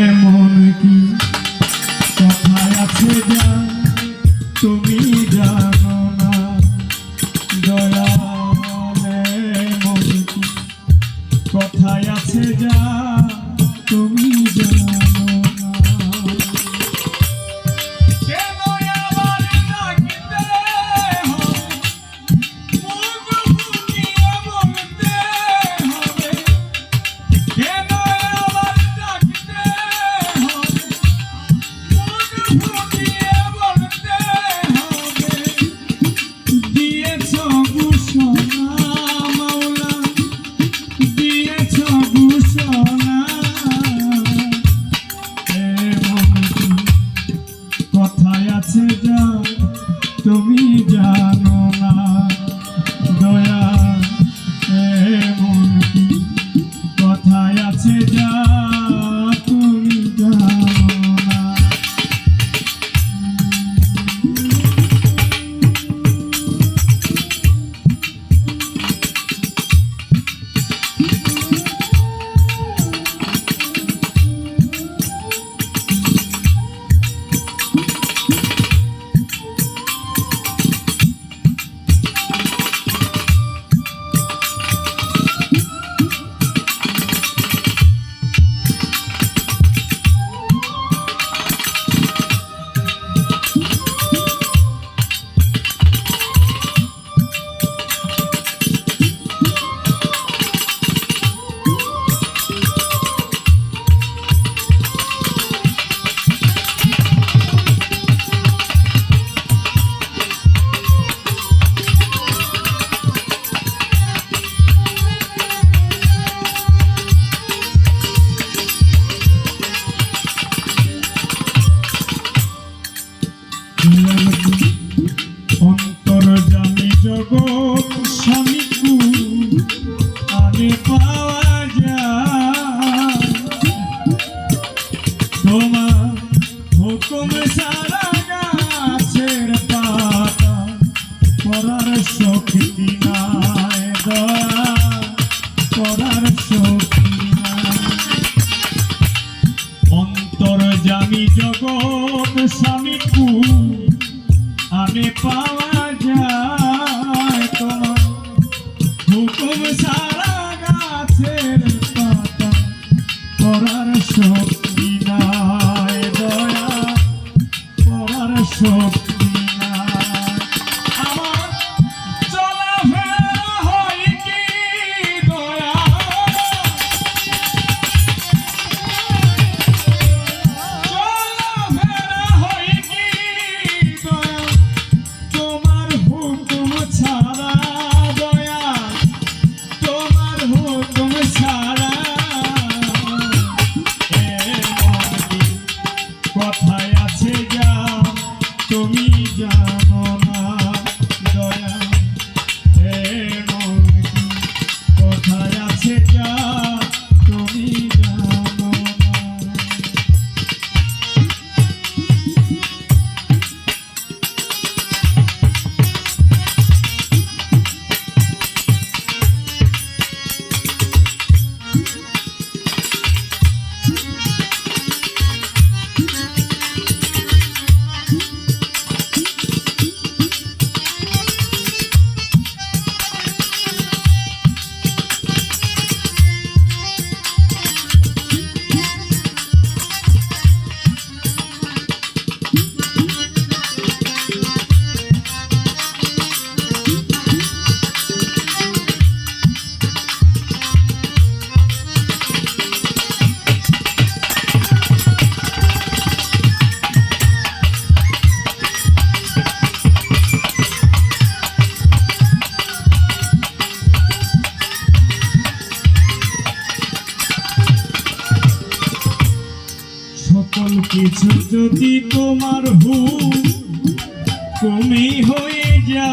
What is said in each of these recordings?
এমন কি কথা আছে যা, তুমি জানো না। দয়া এমন কি কথা আছে যা, তুমি জানো আজ আমি জগৎ স্বামী আমি পাওয়া যায় তোমার। হুকুম সারা কিছু যদি তোমার হু তুমি হয়ে যা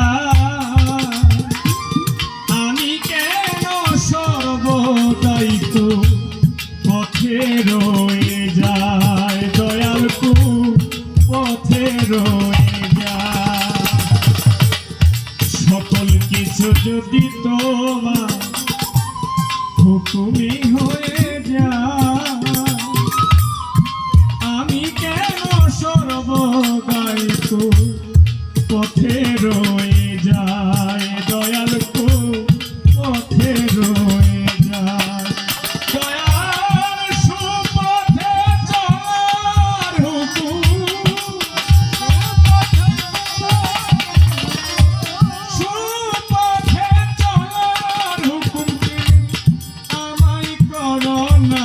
মরণ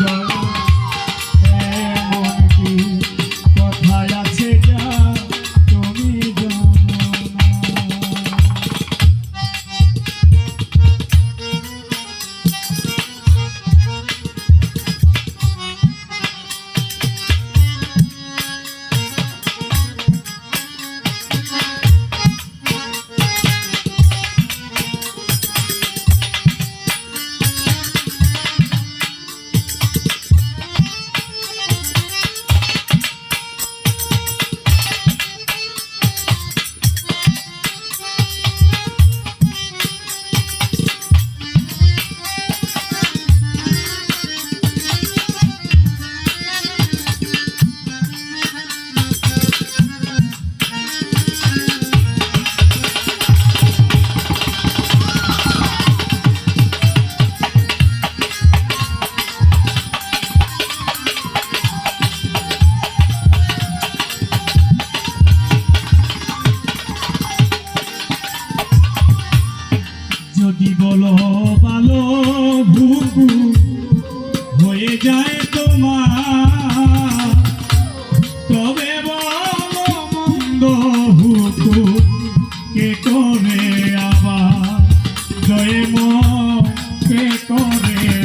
Jai চলো ভালো ঘুঘু হয়ে যায় তোমার। তবে বলো মন্দ হুকু কে করে আবার? জয় কে করে